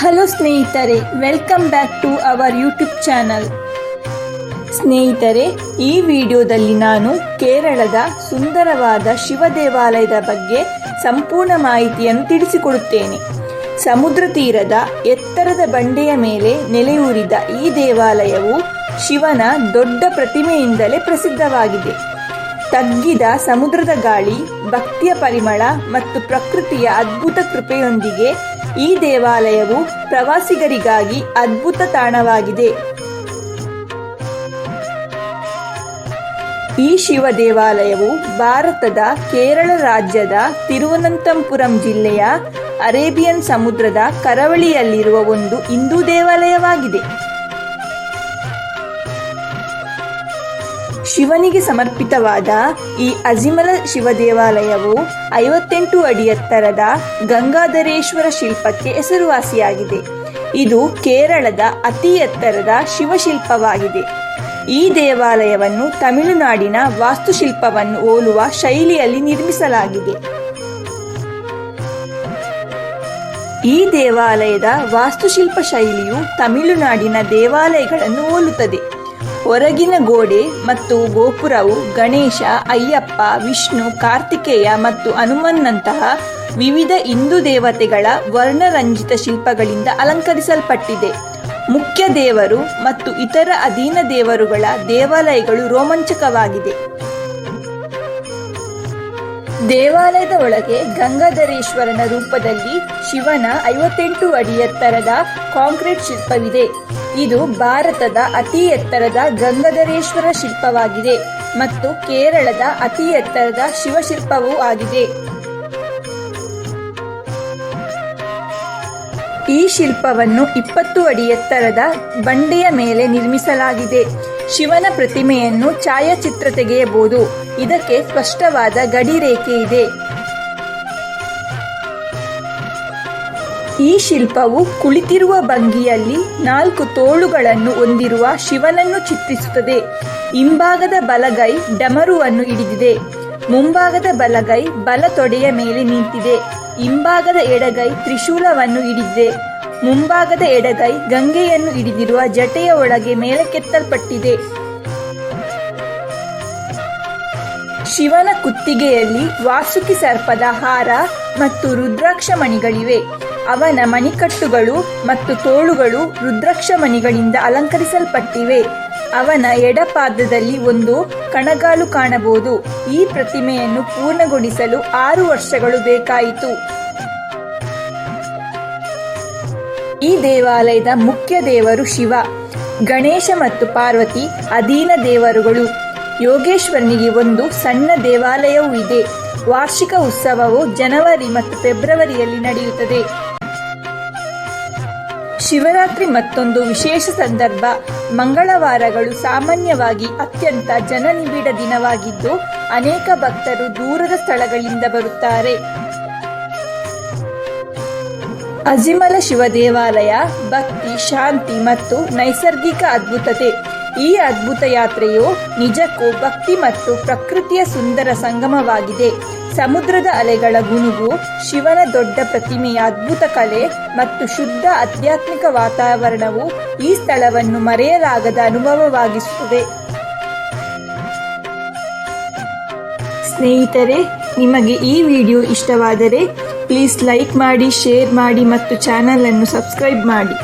Hello ಸ್ನೇಹಿತರೆ welcome back to our YouTube channel ಸ್ನೇಹಿತರೆ, ಈ ವಿಡಿಯೋದಲ್ಲಿ ನಾನು ಕೇರಳದ ಸುಂದರವಾದ ಶಿವ ದೇವಾಲಯದ ಬಗ್ಗೆ ಸಂಪೂರ್ಣ ಮಾಹಿತಿಯನ್ನು ತಿಳಿಸಿಕೊಡುತ್ತೇನೆ. ಸಮುದ್ರ ತೀರದ ಎತ್ತರದ ಬಂಡೆಯ ಮೇಲೆ ನೆಲೆಯೂರಿದ ಈ ದೇವಾಲಯವು ಶಿವನ ದೊಡ್ಡ ಪ್ರತಿಮೆಯಿಂದಲೇ ಪ್ರಸಿದ್ಧವಾಗಿದೆ. ತಗ್ಗಿದ ಸಮುದ್ರದ ಗಾಳಿ, ಭಕ್ತಿಯ ಪರಿಮಳ ಮತ್ತು ಪ್ರಕೃತಿಯ ಅದ್ಭುತ ಕೃಪೆಯೊಂದಿಗೆ ಈ ದೇವಾಲಯವು ಪ್ರವಾಸಿಗರಿಗಾಗಿ ಅದ್ಭುತ ತಾಣವಾಗಿದೆ. ಈ ಶಿವ ದೇವಾಲಯವು ಭಾರತದ ಕೇರಳ ರಾಜ್ಯದ ತಿರುವನಂತಪುರಂ ಜಿಲ್ಲೆಯ ಅರೇಬಿಯನ್ ಸಮುದ್ರದ ಕರಾವಳಿಯಲ್ಲಿರುವ ಒಂದು ಹಿಂದೂ ದೇವಾಲಯವಾಗಿದೆ. ಶಿವನಿಗೆ ಸಮರ್ಪಿತವಾದ ಈ ಅಜಿಮಲ ಶಿವ ದೇವಾಲಯವು ಐವತ್ತೆಂಟು ಅಡಿ ಎತ್ತರದ ಗಂಗಾಧರೇಶ್ವರ ಶಿಲ್ಪಕ್ಕೆ ಹೆಸರುವಾಸಿಯಾಗಿದೆ. ಇದು ಕೇರಳದ ಅತಿ ಎತ್ತರದ ಶಿವಶಿಲ್ಪವಾಗಿದೆ. ಈ ದೇವಾಲಯವನ್ನು ತಮಿಳುನಾಡಿನ ವಾಸ್ತುಶಿಲ್ಪವನ್ನು ಹೋಲುವ ಶೈಲಿಯಲ್ಲಿ ನಿರ್ಮಿಸಲಾಗಿದೆ. ಈ ದೇವಾಲಯದ ವಾಸ್ತುಶಿಲ್ಪ ಶೈಲಿಯು ತಮಿಳುನಾಡಿನ ದೇವಾಲಯಗಳನ್ನು ಹೋಲುತ್ತದೆ. ಹೊರಗಿನ ಗೋಡೆ ಮತ್ತು ಗೋಪುರವು ಗಣೇಶ, ಅಯ್ಯಪ್ಪ, ವಿಷ್ಣು, ಕಾರ್ತಿಕೇಯ ಮತ್ತು ಹನುಮನ್ನಂತಹ ವಿವಿಧ ಹಿಂದೂ ದೇವತೆಗಳ ವರ್ಣರಂಜಿತ ಶಿಲ್ಪಗಳಿಂದ ಅಲಂಕರಿಸಲ್ಪಟ್ಟಿದೆ. ಮುಖ್ಯ ದೇವರು ಮತ್ತು ಇತರ ಅಧೀನ ದೇವರುಗಳ ದೇವಾಲಯಗಳು ರೋಮಾಂಚಕವಾಗಿದೆ. ದೇವಾಲಯದ ಒಳಗೆ ಗಂಗಾಧರೇಶ್ವರನ ರೂಪದಲ್ಲಿ ಶಿವನ ಐವತ್ತೆಂಟು ಅಡಿ ಎತ್ತರದ ಕಾಂಕ್ರೀಟ್ ಶಿಲ್ಪವಿದೆ. ಇದು ಭಾರತದ ಅತಿ ಎತ್ತರದ ಗಂಗಾಧರೇಶ್ವರ ಶಿಲ್ಪವಾಗಿದೆ ಮತ್ತು ಕೇರಳದ ಅತಿ ಎತ್ತರದ ಶಿವಶಿಲ್ಪವೂ ಆಗಿದೆ. ಈ ಶಿಲ್ಪವನ್ನು ಇಪ್ಪತ್ತು ಅಡಿ ಎತ್ತರದ ಬಂಡೆಯ ಮೇಲೆ ನಿರ್ಮಿಸಲಾಗಿದೆ. ಶಿವನ ಪ್ರತಿಮೆಯನ್ನು ಛಾಯಾಚಿತ್ರ ತೆಗೆಯಬಹುದು. ಇದಕ್ಕೆ ಸ್ಪಷ್ಟವಾದ ಗಡಿ ರೇಖೆ ಇದೆ. ಈ ಶಿಲ್ಪವು ಕುಳಿತಿರುವ ಭಂಗಿಯಲ್ಲಿ ನಾಲ್ಕು ತೋಳುಗಳನ್ನು ಹೊಂದಿರುವ ಶಿವನನ್ನು ಚಿತ್ರಿಸುತ್ತದೆ. ಹಿಂಭಾಗದ ಬಲಗೈ ಡಮರುವನ್ನು ಹಿಡಿದಿದೆ. ಮುಂಭಾಗದ ಬಲಗೈ ಬಲ ತೊಡೆಯ ಮೇಲೆ ನಿಂತಿದೆ. ಹಿಂಭಾಗದ ಎಡಗೈ ತ್ರಿಶೂಲವನ್ನು ಹಿಡಿದಿದೆ. ಮುಂಭಾಗದ ಎಡಗೈ ಗಂಗೆಯನ್ನು ಹಿಡಿದಿರುವ ಜಟೆಯ ಒಳಗೆ ಮೇಲಕ್ಕೆತ್ತಲ್ಪಟ್ಟಿದೆ. ಶಿವನ ಕುತ್ತಿಗೆಯಲ್ಲಿ ವಾಸುಕಿ ಸರ್ಪದ ಹಾರ ಮತ್ತು ರುದ್ರಾಕ್ಷ ಮಣಿಗಳಿವೆ ಅವನ ಮಣಿಕಟ್ಟುಗಳು ಮತ್ತು ತೋಳುಗಳು ರುದ್ರಾಕ್ಷ ಮಣಿಗಳಿಂದ ಅಲಂಕರಿಸಲ್ಪಟ್ಟಿವೆ. ಅವನ ಎಡಪಾದದಲ್ಲಿ ಒಂದು ಕಣಗಾಲು ಕಾಣಬಹುದು. ಈ ಪ್ರತಿಮೆಯನ್ನು ಪೂರ್ಣಗೊಳಿಸಲು ಆರು ವರ್ಷಗಳು ಬೇಕಾಯಿತು. ಈ ದೇವಾಲಯದ ಮುಖ್ಯ ದೇವರು ಶಿವ. ಗಣೇಶ ಮತ್ತು ಪಾರ್ವತಿ ಅಧೀನ ದೇವರುಗಳು. ಯೋಗೇಶ್ವರನಿಗೆ ಒಂದು ಸಣ್ಣ ದೇವಾಲಯವೂ ಇದೆ. ವಾರ್ಷಿಕ ಉತ್ಸವವು ಜನವರಿ ಮತ್ತು ಫೆಬ್ರವರಿಯಲ್ಲಿ ನಡೆಯುತ್ತದೆ. ಶಿವರಾತ್ರಿ ಮತ್ತೊಂದು ವಿಶೇಷ ಸಂದರ್ಭ. ಮಂಗಳವಾರಗಳು ಸಾಮಾನ್ಯವಾಗಿ ಅತ್ಯಂತ ಜನನಿಬಿಡ ದಿನವಾಗಿದ್ದು, ಅನೇಕ ಭಕ್ತರು ದೂರದ ಸ್ಥಳಗಳಿಂದ ಬರುತ್ತಾರೆ. ಅಜಿಮಲ ಶಿವ ದೇವಾಲಯ ಭಕ್ತಿ, ಶಾಂತಿ ಮತ್ತು ನೈಸರ್ಗಿಕ ಅದ್ಭುತತೆ. ಈ ಅದ್ಭುತ ಯಾತ್ರೆಯು ನಿಜಕ್ಕೂ ಭಕ್ತಿ ಮತ್ತು ಪ್ರಕೃತಿಯ ಸುಂದರ ಸಂಗಮವಾಗಿದೆ. ಸಮುದ್ರದ ಅಲೆಗಳ ಗುನುಗು, ಶಿವನ ದೊಡ್ಡ ಪ್ರತಿಮೆಯ ಅದ್ಭುತ ಕಲೆ ಮತ್ತು ಶುದ್ಧ ಆಧ್ಯಾತ್ಮಿಕ ವಾತಾವರಣವು ಈ ಸ್ಥಳವನ್ನು ಮರೆಯಲಾಗದ ಅನುಭವವಾಗಿಸುತ್ತದೆ. ಸ್ನೇಹಿತರೆ, ನಿಮಗೆ ಈ ವಿಡಿಯೋ ಇಷ್ಟವಾದರೆ ಪ್ಲೀಸ್ ಲೈಕ್ ಮಾಡಿ ಶೇರ್ ಮಾಡಿ ಮತ್ತು ಚಾನಲನ್ನು ಸಬ್ಸ್ಕ್ರೈಬ್ ಮಾಡಿ.